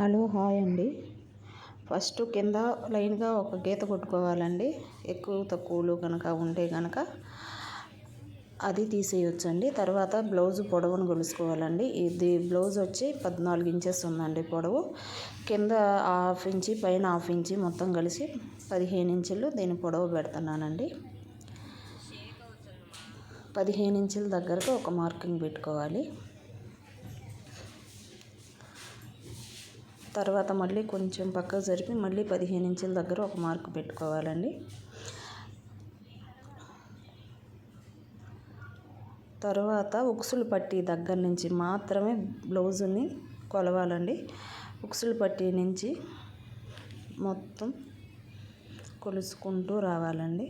Hello hi అండి. First కింద లైన్గా ఒక గీత కొట్టుకోవాలండి. ఎక్కువ తక్కువలు కనుక ఉంటే కనుక అది తీసేయొచ్చండి. తర్వాత బ్లౌజ్ పొడవును కొలుసుకోవాలండి. ఇది బ్లౌజ్ వచ్చి పద్నాలుగు ఇంచెస్ ఉందండి పొడవు. కింద హాఫ్ ఇంచి పైన హాఫ్ ఇంచి మొత్తం కలిసి పదిహేను ఇంచులు దీని పొడవు పెడుతున్నానండి. పదిహేను ఇంచుల దగ్గరకు ఒక మార్కింగ్ పెట్టుకోవాలి. తర్వాత మళ్ళీ కొంచెం పక్కకు జరిపి మళ్ళీ పదిహేను ఇంచుల దగ్గర ఒక మార్క్ పెట్టుకోవాలండి. తర్వాత ఉక్సులు పట్టి దగ్గర నుంచి మాత్రమే బ్లౌజుని కొలవాలండి. ఉక్సులు పట్టి నుంచి మొత్తం కొలుసుకుంటూ రావాలండి.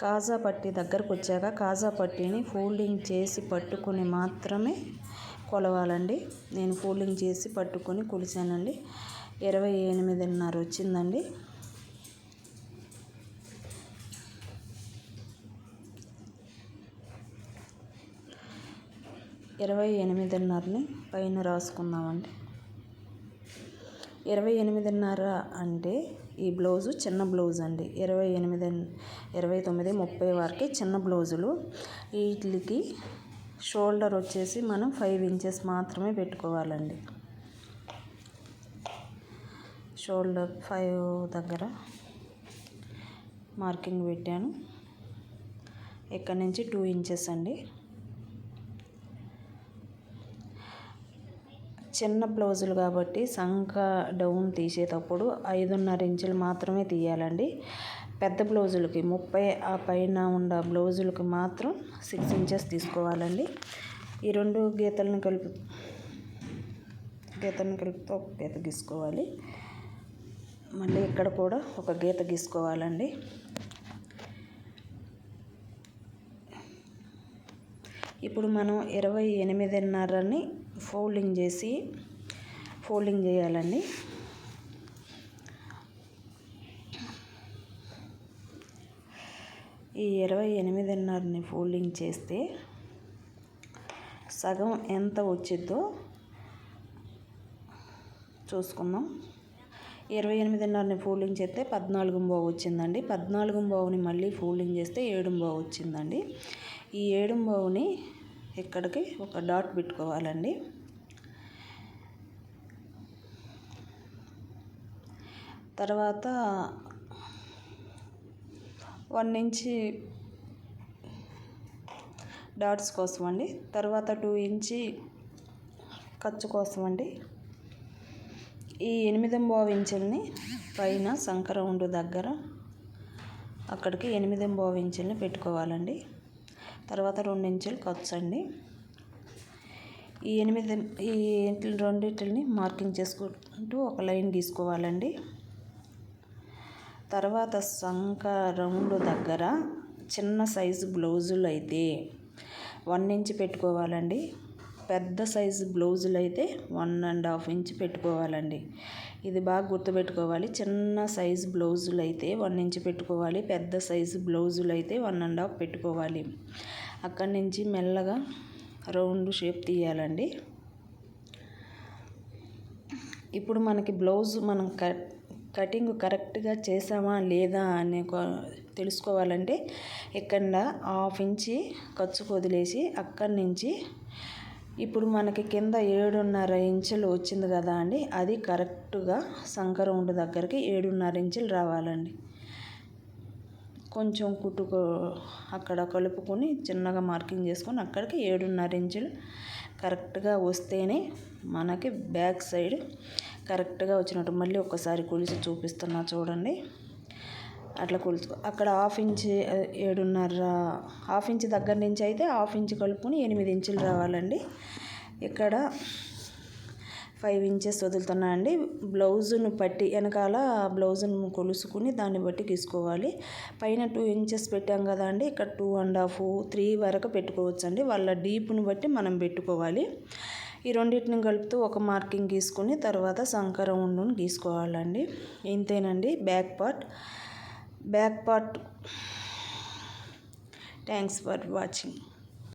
కాజా పట్టి దగ్గరకు వచ్చాక కాజా పట్టీని ఫోల్డింగ్ చేసి పట్టుకొని మాత్రమే కొలవాలండి. నేను ఫోల్డింగ్ చేసి పట్టుకొని కొలిచానండి. ఇరవై ఎనిమిదిన్నర వచ్చిందండి. ఇరవై ఎనిమిదిన్నరని పైన రాసుకుందామండి. ఇరవై ఎనిమిదిన్నర అంటే ఈ బ్లౌజు చిన్న బ్లౌజ్ అండి. ఇరవై ఎనిమిది ఇరవై తొమ్మిది ముప్పై వరకు చిన్న బ్లౌజులు. వీటికి షోల్డర్ వచ్చేసి మనం ఫైవ్ ఇంచెస్ మాత్రమే పెట్టుకోవాలండి. షోల్డర్ ఫైవ్ దగ్గర మార్కింగ్ పెట్టాను. ఇక్కడ నుంచి టూ ఇంచెస్ అండి. చిన్న బ్లౌజులు కాబట్టి సంఖ డౌన్ తీసేటప్పుడు ఐదున్నర ఇంచులు మాత్రమే తీయాలండి. పెద్ద బ్లౌజులకి ముప్పై ఆ పైన ఉన్న బ్లౌజులకి మాత్రం సిక్స్ ఇంచెస్ తీసుకోవాలండి. ఈ రెండు గీతలను కలిపి గీతలను కలుపుతూ ఒక గీత గీసుకోవాలి. మళ్ళీ ఇక్కడ కూడా ఒక గీత గీసుకోవాలండి. ఇప్పుడు మనం ఇరవై ఎనిమిదిన్నరని ఫోల్డింగ్ చేసి ఫోల్డింగ్ చేయాలండి. ఈ ఇరవై ఎనిమిదిన్నరని ఫోల్డింగ్ చేస్తే సగం ఎంత వచ్చిద్దో చూసుకుందాం. ఇరవై ఎనిమిదిన్నరని ఫోల్డింగ్ చేస్తే పద్నాలుగు బావు వచ్చిందండి. పద్నాలుగు బావుని మళ్ళీ ఫోల్డింగ్ చేస్తే ఏడు బావు వచ్చిందండి. ఈ ఏడు బావుని ఇక్కడికి ఒక డాట్ పెట్టుకోవాలండి. తర్వాత వన్ ఇంచి డాట్స్ కోసం అండి తర్వాత టూ ఇంచి ఖర్చు కోసం అండి ఈ ఎనిమిది ఇంచుల్ని పైన ఉండు దగ్గర అక్కడికి ఎనిమిది ఇంచుల్ని పెట్టుకోవాలండి. తర్వాత రెండు ఇంచులు ఖర్చు అండి. ఈ ఎనిమిది ఈ రెండింటిని మార్కింగ్ చేసుకుంటూ ఒక లైన్ తీసుకోవాలండి తర్వాత సంఖ రౌండ్ దగ్గర చిన్న సైజు బ్లౌజులు అయితే వన్ ఇంచ్ పెట్టుకోవాలండి. పెద్ద సైజు బ్లౌజులు అయితే వన్ అండ్ హాఫ్ ఇంచ్ పెట్టుకోవాలండి. ఇది బాగా గుర్తుపెట్టుకోవాలి. చిన్న సైజు బ్లౌజులు అయితే వన్ ఇంచ్ పెట్టుకోవాలి. పెద్ద సైజు బ్లౌజులు అయితే వన్ అండ్ హాఫ్ పెట్టుకోవాలి. అక్కడి నుంచి మెల్లగా రౌండ్ షేప్ తీయాలండి. ఇప్పుడు మనకి బ్లౌజ్ మనం కట్ కటింగ్ కరెక్ట్గా చేసామా లేదా అని తెలుసుకోవాలంటే ఇక్కడ హాఫ్ ఇంచి ఖర్చు వదిలేసి అక్కడి నుంచి ఇప్పుడు మనకి కింద ఏడున్నర ఇంచులు వచ్చింది కదా అండి. అది కరెక్ట్గా సంకరౌండ్ దగ్గరికి ఏడున్నర ఇంచులు రావాలండి. కొంచెం కుట్టుకో అక్కడ కలుపుకొని చిన్నగా మార్కింగ్ చేసుకొని అక్కడికి ఏడున్నర ఇంచులు కరెక్ట్గా వస్తేనే మనకి బ్యాక్ సైడ్ కరెక్ట్గా వచ్చినట్టు. మళ్ళీ ఒకసారి కొలిసి చూపిస్తున్నా చూడండి. అట్లా కొలుచుకో. అక్కడ హాఫ్ ఇంచ్ ఏడున్నర హాఫ్ ఇంచ్ దగ్గర నుంచి అయితే హాఫ్ ఇంచ్ కలుపుకొని ఎనిమిది ఇంచులు రావాలండి. ఇక్కడ ఫైవ్ ఇంచెస్ వదులుతున్నా అండి బ్లౌజును పట్టి వెనకాల బ్లౌజును కొలుసుకుని దాన్ని బట్టి తీసుకోవాలి పైన టూ ఇంచెస్ పెట్టాం కదా అండి ఇక్కడ టూ అండ్ హాఫ్ త్రీ వరకు పెట్టుకోవచ్చు అండి వాళ్ళ డీప్ను బట్టి మనం పెట్టుకోవాలి. ఈ రెండింటిని కలుపుతూ ఒక మార్కింగ్ గీసుకుని తర్వాత సంకర ఉండును గీసుకోవాలండి. ఇంతేనండి back part. Back part thanks for watching